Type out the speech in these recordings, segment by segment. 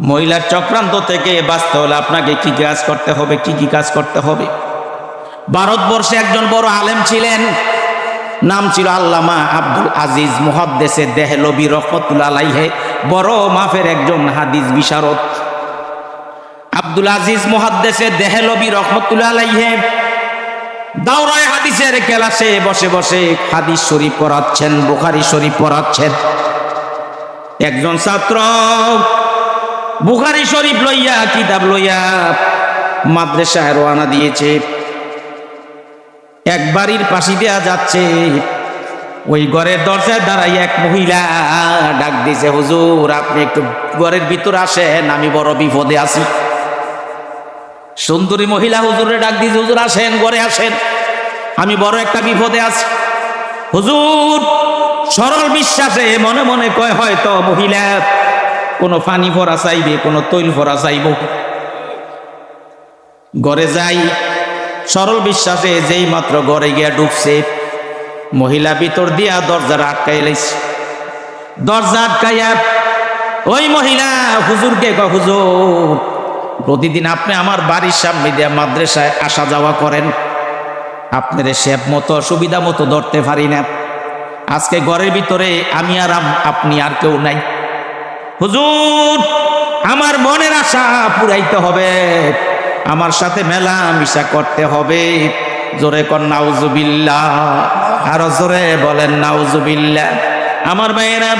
মহিলার চক্রান্ত থেকে বাঁচতে হলে আপনাকে কি কাজ করতে হবে, কি কি কাজ করতে হবে? ভারতবর্ষে একজন বড় আলেম ছিলেন, নাম ছিল আল্লামা আব্দুল আজিজ মুহাদ্দেসে দেহলবি রহমতুল্লা আলাইহে, বড় মাফের একজন হাদিস বিশারদ। আব্দুল আজিজ মুহাদ্দেসে দেহলবি রহমতুল্লা আলাইহে, দাওরায় হাদিসের ক্লাসে বসে বসে হাদিস শরীফ পড়াচ্ছেন, বুখারি শরীফ পড়াচ্ছেন। একজন ছাত্র বুখারি শরীফ লইয়া, কিতাব লইয়া মাদ্রাসায় রওনা দিয়েছে। এক বাড়ির পাশে দেয়া যাচ্ছে। ওই ঘরের দরজায় দাঁড়াই এক মহিলা ডাক দিয়েছে, হুজুর, আপনি একটু ঘরের ভিতর আসেন, আমি বড় বিপদে আছি। সুন্দরী মহিলা হুজুরে ডাক দিয়েছে, হুজুর, আসেন, ঘরে আসেন, আমি বড় একটা বিপদে আছি। হুজুর সরল বিশ্বাসে মনে মনে কয়, হয়তো মহিলা কোনো পানি ভরা চাইবে, কোনো তৈল ভরা চাইব। ঘরে যাই, সরল বিশ্বাসে যেই মাত্র ঘরে গিয়া ডুবছে মহিলা ভিতর দিয়া দরজা আটকাই লাইছে। দরজা আটকাইয়া, ওই মহিলা হুজুরকে কয় হুজুর? প্রতিদিন আপনি আমার বাড়ির সামনে দিয়া মাদ্রাসায় আসা যাওয়া করেন। আপনার শেপ মতো, সুবিধা মতো ধরতে পারি না। আজকে ঘরের ভিতরে আমি আর আপনি আর কেউ নাই। হুজুর, আমার মনের আশা পুরাইতে হবে, আমার সাথে মেলা মিশা করতে হবে। জোরে কর নাউজুবিল্লা আরও জোরে বলেন নাউজুবিল্লা আমার মেয়েরা,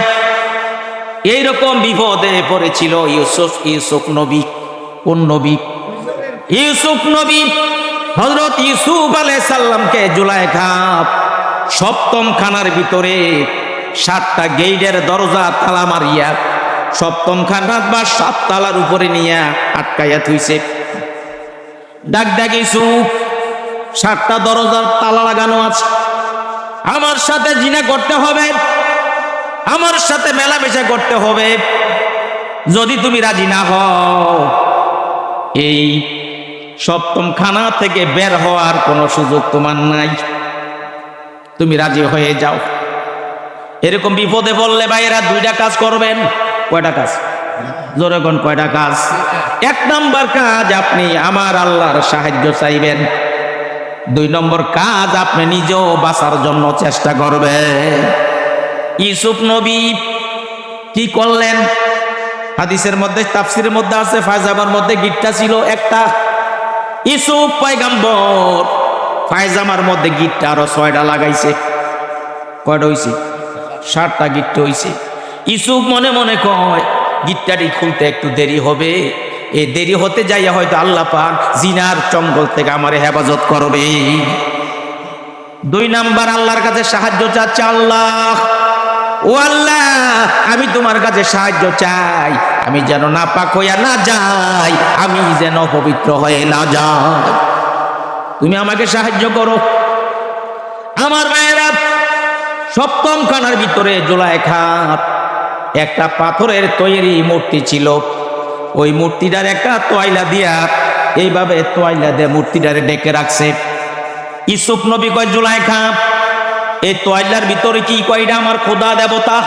এইরকম বিপদে পড়েছিল ইউসুফ ইউসুফ নবী। কোন নবী? ইউসুফ নবী হজরত ইউসুফ আলাই সাল্লামকে জুলাই খাপ সপ্তম খানার ভিতরে সাতটা গেইডের দরজা তালা মারিয়া সপ্তম খানার বা সাত তালার উপরে নিয়ে আটকাইয়া থুইছে। ডাক ডাক ইউসুফ সাতটা দরজার তালা লাগানো আছে। আমার সাথে জিনা করতে হবে। আমার সাথে মেলামেশা করতে হবে। যদি তুমি রাজি না হও, এই সপ্তম খানা থেকে বের হওয়ার কোনো সুযোগ তোমার নাই। তুমি রাজি হয়ে যাও। এরকম বিপদে বললে ভাইয়েরা দুইটা কাজ করবেন। কয়টা কাজ? জোরে কয়টা কাজ? এক নম্বর কাজ আপনি আমার আল্লাহর সাহায্য চাইবেন। দুই নম্বর কাজ আপনি নিজেও বাঁচার জন্য চেষ্টা করবেন। ইসুফ নবী কি করলেন? হাদিসের মধ্যে, তাফসিরের মধ্যে আছে, ফায়জামার মধ্যে গিটটা ছিল একটা। ইসুফ পয়গাম্বর ফায়জামার মধ্যে গিটটা আরও ছয়টা লাগাইছে। কয়টা হইছে? ষাটটা গিট্টা হইছে। ইসুফ মনে মনে কয় গিট্টাটি খুলতে একটু দেরি হবে। এ দেরি হতে যাইয়া হয়তো আল্লাহ পাক জিনার চঙ্গল থেকে আমার হেফাজত করবে। দুই নাম্বার, আল্লাহর কাছে সাহায্য চাচ্ছে আল্লাহ। ও আল্লাহ, আমি তোমার কাছে সাহায্য চাই। আমি যেন না পাক হইয়া না যাই, আমি যেন পবিত্র হয়ে না যাই। তুমি আমাকে সাহায্য করো। আমার ভাইয়েরা সপ্তম খানার ভিতরে জোলাই খাপ একটা পাথরের তৈরি মূর্তি ছিল। ওই মূর্তিটার একটা তোয়াইলা দিয়া এইভাবে তোয়াইলা দিয়ে মূর্তিটারে ডেকে রাখছে। ইসুফ নবী কয়, জোলাই খাপ এই তোয়াইলার ভিতরে কি কয়টা আমার খোদা দেবতা?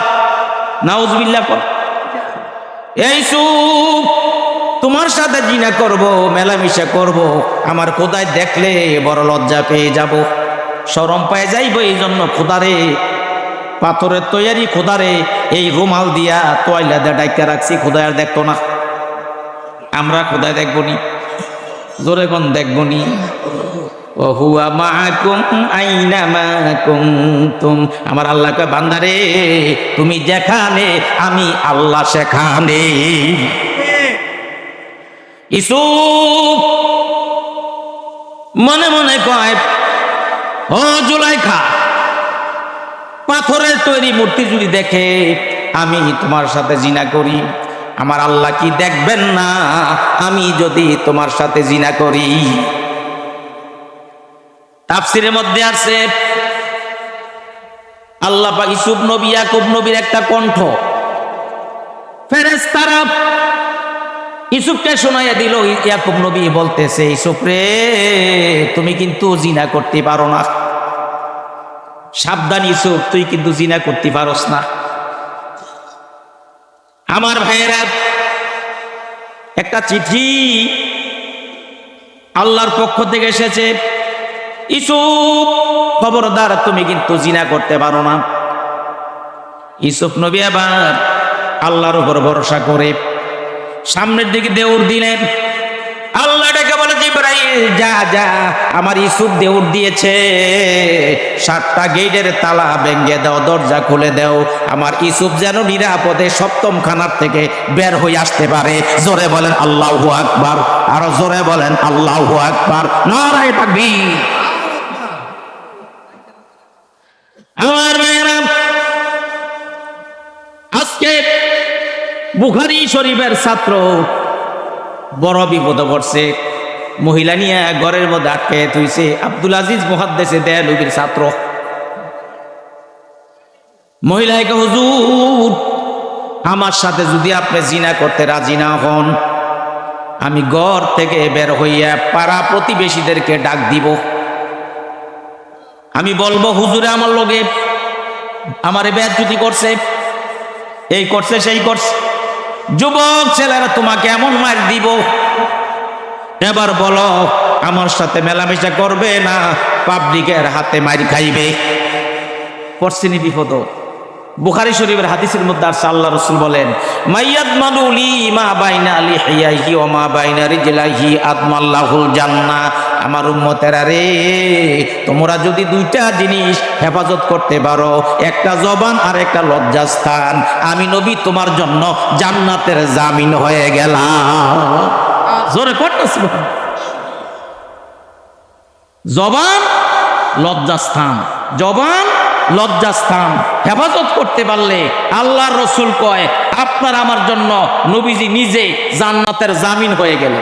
নাউজবিল্লা এই সুপ তোমার সাথে জিনা করব, মেলামেশা করব, আমার খোদায় দেখলে বড় লজ্জা পেয়ে যাব। সরম পায়ে যাইব এই জন্য খোদারে পাথরের তৈরি খোদারে এই রুমাল দিয়া তোয়াইলা দিয়ে ডাইকা রাখছি খোদায় আর দেখতো না। আমরা খোদায় দেখব নি জোরে কোন দেখব নি আমার আল্লাহকে বান্দারে, তুমি যেখানে, আমি আল্লাহ সেখানে। ইসু মনে মনে কয়, ও জুলাইখা পাথরের তৈরি মূর্তি যদি দেখে, আমি তোমার সাথে জিনা করি। আমার আল্লাহ কি দেখবেন না? আমি যদি তোমার সাথে জিনা করি। তাফসিরের মধ্যে আছে, আল্লাহ পাক ইসুফ নবী, ইয়াকুব নবীর একটা কণ্ঠ। ফেরেশতারা ইসুফকে শোনাইয়া দিল, ইয়াকুব নবী বলতেছে ইসুফ রে, তুমি কিন্তু জিনা করতে পারো না। সাবধান ইসুফ তুই কিন্তু জিনা করতে পারস না। আমার ভাইয়েরা, একটা চিঠি আল্লাহর পক্ষ থেকে এসেছে। ইসুফ খবরদার, তুমি কিন্তু জিনা করতে পারো না। ইসুফ নবী আবার আল্লাহর উপর ভরসা করে সামনের দিকে দেউর দিলেন। আল্লাহ জিব্রাইল যা যা আমার ইসুফ দেউর দিয়েছে। সাতটা গেটের তালা ভেঙে দাও, দরজা খুলে দাও। আমার ইসুফ যেন নিরাপদে সপ্তম খানার থেকে বের হয়ে আসতে পারে। জোরে বলেন আল্লাহ আকবার। আরও জোরে বলেন আল্লাহ আকবার। নারায় তাকবীর। আমার ভাইয়েরা, আজকে বুখারি শরীফের ছাত্র বড় বিপদ পড়ছে। মহিলা নিয়ে ঘরের মধ্যে আটকে তুইছে আব্দুল আজিজ মহাদ্দেশে দেয়ালুবির ছাত্র। মহিলাকে হুজুর, আমার সাথে যদি আপনি জিনা করতে রাজি না হন, আমি ঘর থেকে বের হইয়া পাড়া প্রতিবেশীদেরকে ডাক দিব। আমি বলব, হুজুরে, আমার লোকে আমারে ব্যাধুতি করছে, এই করছে, সেই করছে। যুবক ছেলেরা তোমাকে এমন মার দিব এবার বলো, আমার সাথে মেলামেশা করবে না? পাবলিকের হাতে মার খাইবে। পড়ছিনি বিপদ। বুখারি শরীফের হাদিসের মধ্যে আসছে, আল্লাহ রসুল বলেন, মাইয়াদ মালুলি মা বাইনা আলি হিয়াহি ও মা বাইনা রিজলাহি আদমাল্লাহুল জান্না। আমার উম্মতেরা রে, তোমরা যদি দুইটা জিনিস হেফাজত করতে পারো, একটা জবান আর একটা লজ্জাস্থান, আমি নবী তোমার জন্য জান্নাতের জামিন হয়ে গেলাম। জোরে জবান লজ্জাস্থান জবান লজ্জাস্থান। হেফাজত করতে পারলে আল্লাহর রসুল কয়, আপনার আমার জন্য নবীজি নিজে জান্নাতের জামিন হয়ে গেল।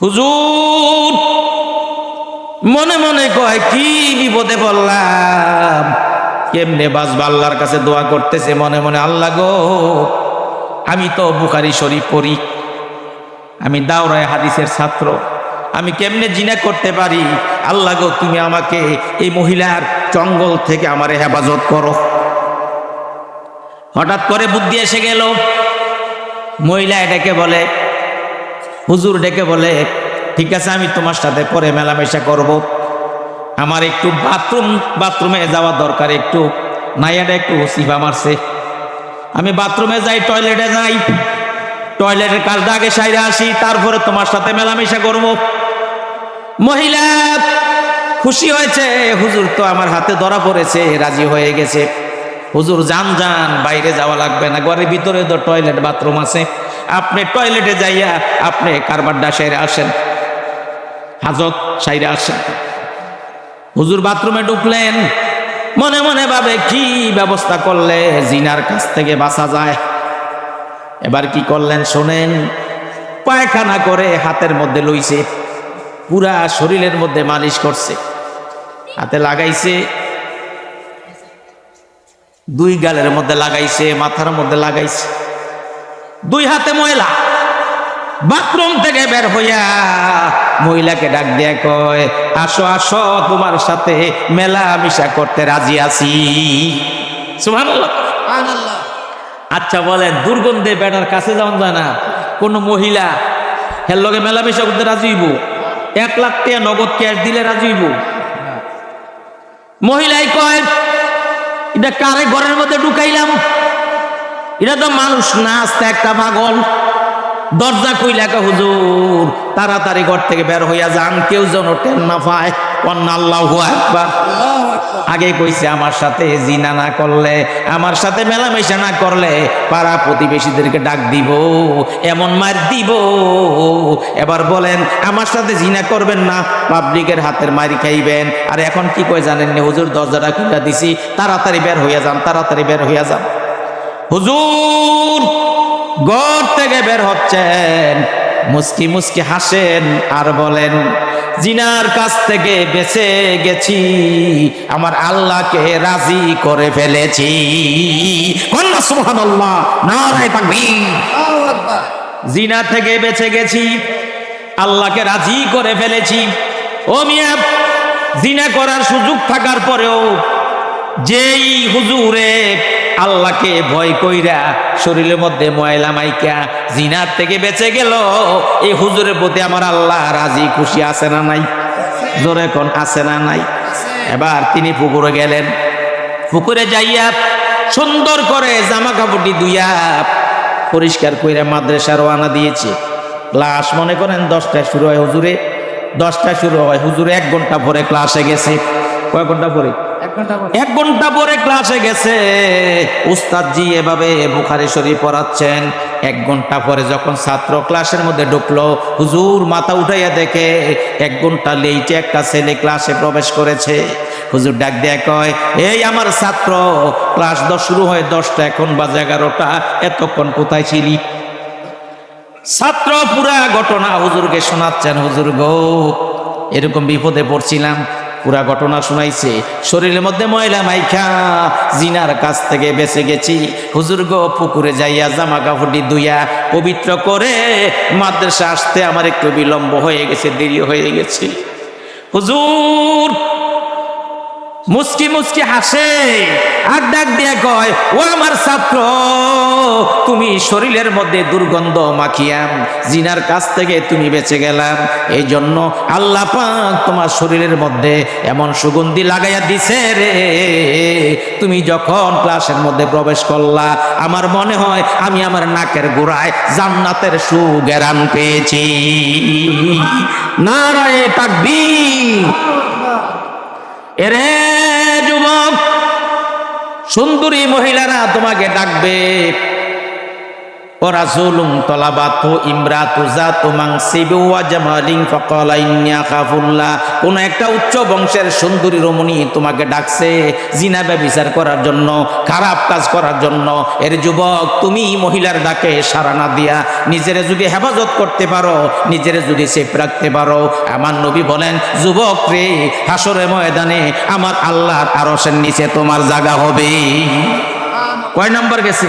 হুজুর, মনে মনে কয়, কি বিপদে পড়লাম? কেমনে বাজবা আল্লাহর কাছে দোয়া করতেছে, মনে মনে, আল্লাহ গো, আমি তো বুখারি শরীফ পড়ি। আমি দাওরায় হাদিসের ছাত্র। আমি কেমনে জিনা করতে পারি? আল্লাহ গো, তুমি আমাকে এই মহিলার জঙ্গল থেকে আমার হেফাজত করো। হঠাৎ করে বুদ্ধি এসে গেল। মহিলা এটাকে বলে, হুজুর ডেকে বলে, ঠিক আছে, আমি তোমার সাথে পরে মেলামেশা করব। আমার একটু বাথরুম, বাথরুমে যাওয়া দরকার একটু। নাইয়াটা একটু সিফা মারছে। আমি বাথরুমে যাই, টয়লেটে যাই। টয়লেটের কাজটা আগে সাইরে আসি, তারপরে তোমার সাথে মেলামেশা করব। মহিলা, খুশি হয়েছে? হুজুর তো আমার হাতে ধরা পড়েছে, রাজি হয়ে গেছে। হুজুর, যান যান, বাইরে যাওয়া লাগবে না। ঘরের ভিতরে তো টয়লেট বাথরুম আছে। আপনি টয়লেটে যাইয়া আপনি কারবারডা সাইরে আসেন। হাজত সাইরে আসেন। হুজুর বাথরুমে ঢুকলেন। মনে মনে ভাবে, কি ব্যবস্থা করলে জিনার কাছ থেকে বাঁচা যায়? এবার কি করলেন শোনেন, পায়খানা করে হাতের মধ্যে লইছে, পুরা শরীরের মধ্যে মালিশ করছে, হাতে লাগাইছে, দুই গালের মধ্যে লাগাইছে, মাথার মধ্যে লাগাইছে, দুই হাতে ময়লা। বাথরুম থেকে বের হইয়া মহিলাকে ডাক দিয়া কয় আসো আসো তোমার সাথে মেলা মিশা করতে রাজি আছি। আচ্ছা বলেন দুর্গন্ধে বেটার কাছে যাওয়া যায় না? কোনো মহিলা হের লগে মেলামেশা করতে রাজি হইব? এক লাখ টাকা নগদ ক্যাশ দিলে রাজি হইব? মহিলাই কয় এটা কারে ঘরের মধ্যে ঢুকাইলাম? এটা তো মানুষ না আস্তে একটা পাগল। দরজা কইলাকা হুজুর, তাড়াতাড়ি ঘর থেকে বের হইয়া যান, কেউ যেন টেন না পায়। আগে কইছে, আমার সাথে জিনা না করলে, আমার সাথে মেলামেশা না করলে পাড়া প্রতিবেশীদেরকে ডাক দিব, এমন মার দিব। এবার বলেন, আমার সাথে জিনা করবেন না, পাবলিকের হাতের মারি খাইবেন। আর এখন কি কয় জানেন নি, হুজুর, দরজাটা খুলে দিছি, তাড়াতাড়ি বের হইয়া যান, তাড়াতাড়ি বের হইয়া যান। হুজুর ঘর থেকে বের হচ্ছেন। মুস্কি মুস্কি হাসেন আর বলেন জিনার কাছ থেকে বেঁচে গেছি আমার আল্লাহকে রাজি করে ফেলেছি। জিনা থেকে বেঁচে গেছি আল্লাহকে রাজি করে ফেলেছি। ও মিয়া জিনা করার সুযোগ থাকার পরেও যেই হুজুরে আল্লাহকে ভয় কইরা শরীরের মধ্যে ময়লা মাইকা জিনার থেকে বেঁচে গেল। এই হুজুরের প্রতি আমার আল্লাহ রাজি, খুশি আছে না নাই? জোরে কোন আছে না নাই? এবার তিনি পুকুরে গেলেন। পুকুরে যাইয়া সুন্দর করে জামা কাপড়টি দুইয়া পরিষ্কার কইরা মাদ্রাসা রওনা দিয়েছে। ক্লাস মনে করেন দশটায় শুরু হয় হুজুরে, দশটায় শুরু হয়। হুজুরে এক ঘণ্টা পরে ক্লাসে গেছে। কয় ঘণ্টা পরে? এক ঘণ্টা পর ক্লাসে গেছে। উস্তাদজি এভাবে বুখারি শরীফ পড়াচ্ছেন। এক ঘণ্টা পরে যখন ছাত্র ক্লাসের মধ্যে ঢুকলো, হুজুর মাথা উঠাইয়া দেখে এক ঘণ্টা লেইটে একটা ছেলে ক্লাসে প্রবেশ করেছে। হুজুর ডাক দেয়া কয়, এই আমার ছাত্র, ক্লাস দশ শুরু হয় দশটা, এখন বাজে এগারোটা, এতক্ষণ কোথায় ছিলি? ছাত্র পুরা ঘটনা হুজুরকে শোনাচ্ছেন, হুজুর গো, এরকম বিপদে পড়ছিলাম। পুরা ঘটনা শুনাইছে। শরীরের মধ্যে ময়লা মাইখা, জিনার কাছ থেকে বেঁচে গেছি। হুজুর গো, পুকুরে যাইয়া জামা কাপড়টি দুইয়া পবিত্র করে মাদ্রাসা আসতে আমার একটু বিলম্ব হয়ে গেছে, দেরি হয়ে গেছে। হুজুর মুসকি মুসকি হাসে। আর ডাক দিয়ে কয়, ও আমার ছাত্র, তুমি শরীরের মধ্যে দুর্গন্ধ মাখিয়াম জিনার কাছ থেকে তুমি বেঁচে গেলাম। এই জন্য আল্লাহ পাক তোমার শরীরের মধ্যে এমন সুগন্ধি লাগাইয়া দিছে রে। তুমি যখন ক্লাসের মধ্যে প্রবেশ করলা, আমার মনে হয় আমি আমার নাকের গোড়ায় জান্নাতের সুগেরান পেয়েছি। নারায়ে তাকবীর। এরে যুবক সুন্দরী মহিলারা তোমাকে ডাকবে। ওরাসুলুম তলাবাত ইমরাতু জাতু মানসিবি ওয়া জামালিন ফাকালা ইন্নী আখাফুল্লাহ। কোন একটা উচ্চ বংশের সুন্দরী রমণী তোমাকে ডাকছে জিনা ব্যভিচার করার জন্য, খারাপ কাজ করার জন্য। এর যুবক, তুমি মহিলার ডাকে সাড়া না দিয়া নিজেরে যদি হেফাজত করতে পারো, নিজেরে যদি সেফ রাখতে পারো। আমার নবী বলেন, যুবক রে হাসরে ময়দানে আমার আল্লাহর আরশের নিচে তোমার জায়গা হবে কয় নাম্বার গেছে?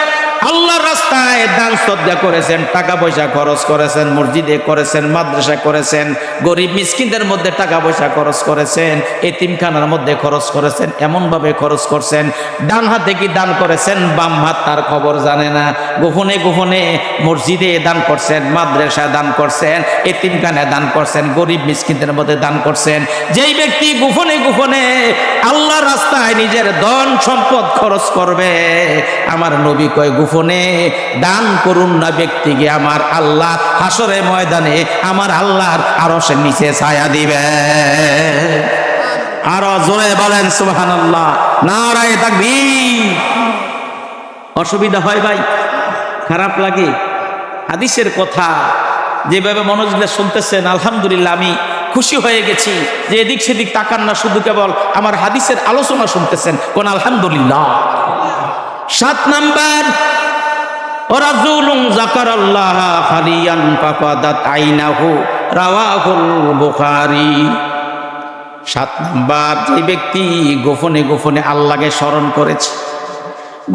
আল্লাহর রাস্তায় দান শ্রদ্ধা করেছেন, টাকা পয়সা খরচ করেছেন, মসজিদে করেছেন মাদ্রাসা করেছেন, গরিব মিসকিনদের মধ্যে টাকা পয়সা খরচ করেছেন, এতিমখানার মধ্যে খরচ করেছেন, এমনভাবে খরচ করছেন, ডান হাতে কি দান করেছেন, বাম হাত তার খবর জানে না, গোপনে গোপনে মসজিদে দান করছেন মাদ্রাসা দান করছেন, এতিমখানায় দান করছেন, গরিব মিসকিনদের মধ্যে দান করছেন, যেই ব্যক্তি গোপনে গোপনে আল্লাহ রাস্তায় নিজের ধন সম্পদ খরচ করবে, আমার নবী কয় গোপনে দান করুন না ব্যক্তিকে, আমার আল্লাহ হাসরে ময়দানে আমার আল্লাহর সে নিচে ছায়া দিবে। আরও জোরে বলেন, সুবহানাল্লাহ। নারায়ে তাকবীর। অসুবিধা হয় ভাই? খারাপ লাগে? হাদিসের কথা যেভাবে মনোযোগ শুনতেছেন, আলহামদুলিল্লাহ আমি খুশি হয়ে গেছি যে এদিক সেদিক তাকান না, শুধু কেবল আমার হাদিসের আলোচনা শুনতেছেন। কোন আলহামদুলিল্লাহ। সাত নাম্বার সাত নাম্বার, যে ব্যক্তি গোপনে গোপনে আল্লাহকে স্মরণ করেছে,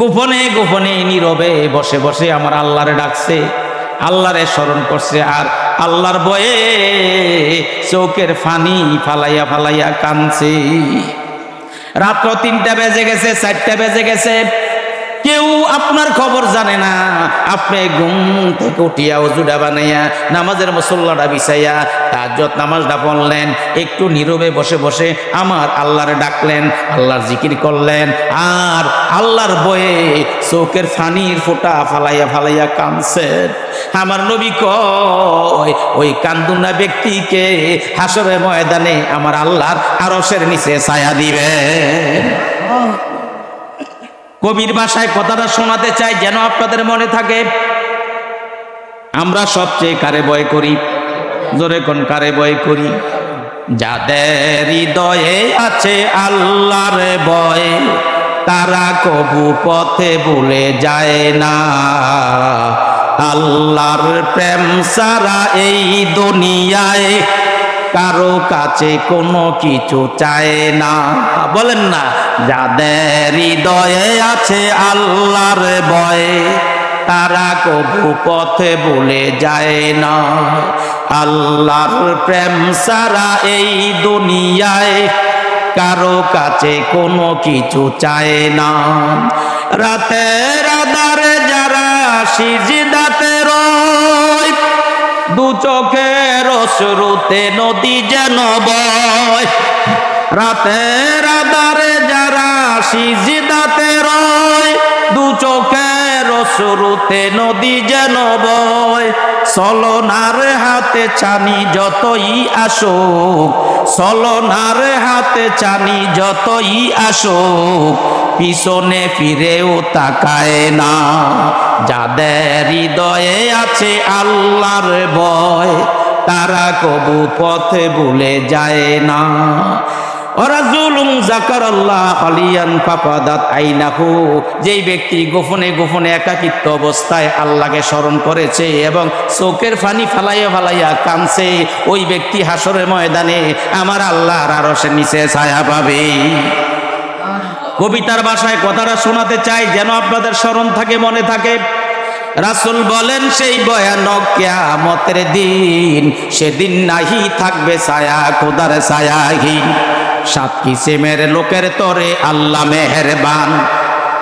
গোপনে গোপনে নীরবে বসে বসে আমার আল্লাহরে ডাকছে, আল্লাহরে স্মরণ করছে আর আল্লাহর বয়ে চৌকের ফানি ফালাইয়া ফালাইয়া কানছে রাত্র তিনটা বেজে গেছে, চারটা বেজে গেছে কেউ আপনার খবর জানে না। আপনি ঘুম থেকে উঠিয়া উজুডা বানাইয়া নামাজের মুসল্লাটা বিছাইয়া তাজ্জত নামাজটা পড়লেন। একটু নীরবে বসে বসে আমার আল্লাহরে ডাকলেন, আল্লাহর জিকির করলেন আর আল্লাহর বয়ে চোখের ফানির ফোঁটা ফালাইয়া ফালাইয়া কানছেন আমার নবী কয়, ওই কান্দুনা ব্যক্তিকে হাসরে ময়দানে আমার আল্লাহর আরসের নিচে ছায়া দিবে কবির ভাষায় কথাটা শোনাতে চাই যেন আপনাদের মনে থাকে। আমরা সবচেয়ে কারে ভয় করি? জোরে কোন কারে ভয় করি? যাদের হৃদয়ে আছে আল্লাহর ভয় তারা কবু পথে বলে যায় না। আল্লাহর প্রেম সারা এই দুনিয়ায় কারও কাছে কোনো কিছু চায় না। বলেন না, যাদের হৃদয়ে আছে আল্লাহর ভয়ে, তারা কবু পথে বলে যায় না। আল্লাহর প্রেম সারা এই দুনিয়ায় কারও কাছে কোনো কিছু চায় না। রাতের আধারে যারা সিজদাতে রয়, দু চোখের শুরুতে নদী যেন বয়। রাতের আধারে যারা সিজদাতে রয়, দু চোখের শুরুতে নদী যেন বয়। সলনার হাতে চানি যতই আসুক, সলনার হাতে চানি যতই আসুক, পিছনে ফিরেও তাকায় না। যাদের হৃদয়ে আছে আল্লাহর ভয় তারা কবু পথে ভুলে যায় না। ওরাজুলুম জাকার আল্লাহ আলিয়ান পাপাদাত আইনাহু। যেই ব্যক্তি গোপনে গোপনে একাকিত্ব অবস্থায় আল্লাহকে স্মরণ করেছে এবং চোখের ফানি ফালাইয়া ফালাইয়া কানছে ওই ব্যক্তি হাসরের ময়দানে আমার আল্লাহর আরশের নিচে ছায়া পাবে। কবিতার ভাষায় কথাটা শোনাতে চাই, যেন আপনাদের স্মরণ থাকে, মনে থাকে। রাসুল বলেন, সেই ভয়ানক কেয়ামতের দিন সেদিন নাহি থাকবে ছায়া, খোদার ছায়াহীন। সাত কিসিমের লোকের তরে আল্লাহ মেহেরবান।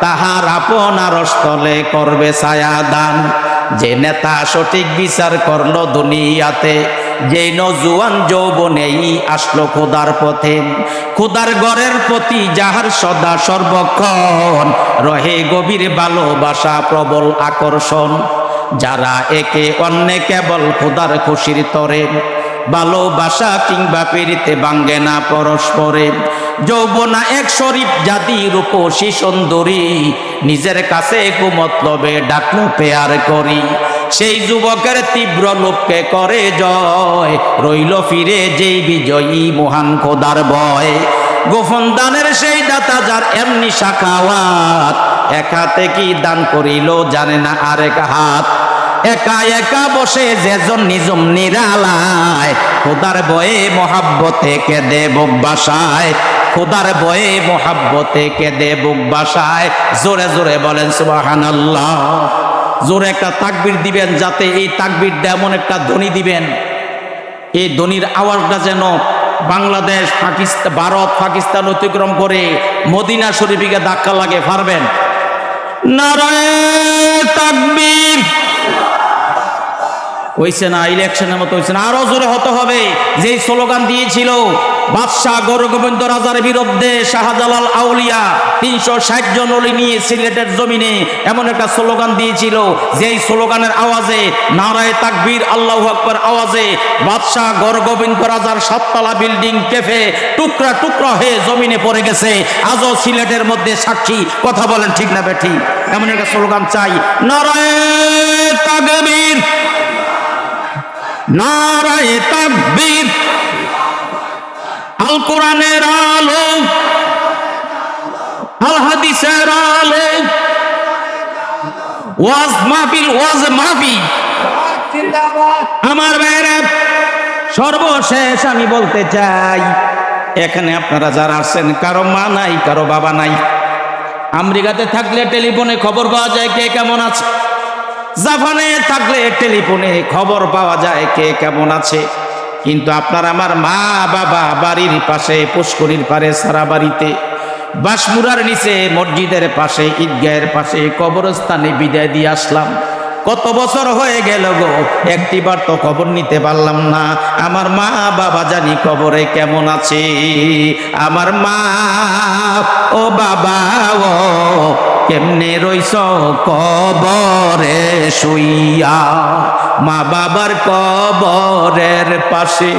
তাহার আপনার স্থলে করবে ছায়া দান। যে নেতা সঠিক বিচার করল দুনিয়াতে যে নজুয়ান যৌবনেই আসলো খোদার পথে। খোদার গড়ের প্রতি যাহার সদা সর্বক্ষণ রহে গভীর ভালোবাসা, প্রবল আকর্ষণ। যারা একে অন্যে কেবল খোদার খুশির তরে, ভালোবাসা কিংবা পেরিতে বাঙ্গে না পরস্পরে। যৌবনা এক শরীফ জাতি রূপসী সুন্দরী, নিজের কাছে কুমতলবে ডাকলো পেয়ার করি। সেই যুবকের তীব্র লোককে করে জয়। রইল ফিরে যেই বিজয়ী মহান খোদার ভয়। গোপন দানের সেই দাতা যার এমনি শাখাওয়াত। এক হাতে কি দান করিল জানে না আরেক হাত। একা একা বসে যেজন নিজম নিরালায়। খোদার বয়ে মহাব্বতে কেঁদে বুক বাসায়। খোদার বয়ে মহাব্বতে কেঁদে বুক বাসায়। জোরে জোরে বলেন, সুবহানাল্লাহ। জোরে একটা তাকবির দিবেন যাতে এই তাকবির এমন একটা ধ্বনি দিবেন। এই ধ্বনির আওয়াজটা যেন বাংলাদেশ পাকিস্তান ভারত, পাকিস্তান অতিক্রম করে মদিনা শরীফিকে ধাক্কা লাগে, পারবেন? নারায়ণ তাকবীর। হইছে না, ইলেকশনের মতো হইছে না। আরও জোরে হতে হবে। যেই স্লোগান দিয়েছিল, বাদশাহ গৌরগোবিন্দ রাজার বিরুদ্ধে শাহজালাল আউলিয়া তিনশো ষাট জন অলি নিয়ে সিলেটের জমিনে এমন একটা স্লোগান দিয়েছিল। যেই স্লোগানের আওয়াজে, নারায় তাকবীর, আল্লাহ আকবর আওয়াজে বাদশাহ গৌরগোবিন্দ রাজার সাততলা বিল্ডিং কেফে টুকরা টুকরা হয়ে জমিনে পড়ে গেছে। আজও সিলেটের মধ্যে সাক্ষী। কথা বলেন ঠিক না, বেঠি? এমন একটা স্লোগান চাই। নারায় তাকবীর আল ওয়াজ আমার ভাইরা সর্বশেষ আমি বলতে চাই, এখানে আপনারা যারা আছেন, কারও মা নাই, কারও বাবা নাই। আমেরিকাতে থাকলে টেলিফোনে খবর পাওয়া যায় কে কেমন আছে। জাপানে থাকলে টেলিফোনে খবর পাওয়া যায় কে কেমন আছে। কিন্তু আপনার আমার মা বাবা বাড়ির পাশে, পুষ্করির পারে, সারা বাড়িতে বাসমুরার নিচে, মসজিদের পাশে, ঈদগাহের পাশে, কবরস্থানে বিদায় দিয়ে আসলাম। কত বছর হয়ে গেল গো, একটিবার তো খবর নিতে পারলাম না। আমার মা বাবা জানি কবরে কেমন আছে। আমার মা ও বাবা ও কেমনে রইস কবরে শুইয়া? মা বাবার কবরের পাশে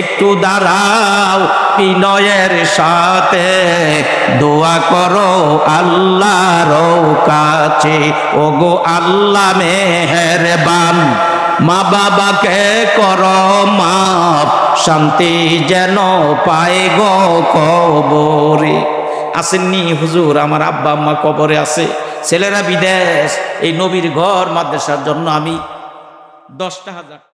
একটু দাঁড়াও, বিনয়ের সাথে দোয়া করো আল্লাহর কাছে। ওগো আল্লাহ মেহেরবান, মা বাবাকে কর মাপ শান্তি যেন পায় গো কবরে। আসেননি, হুজুর, আমার আব্বা আম্মা কবরে আছে। ছেলেরা বিদেশ, এই নবীর ঘর মাদ্রাসার জন্য আমি দশটা হাজার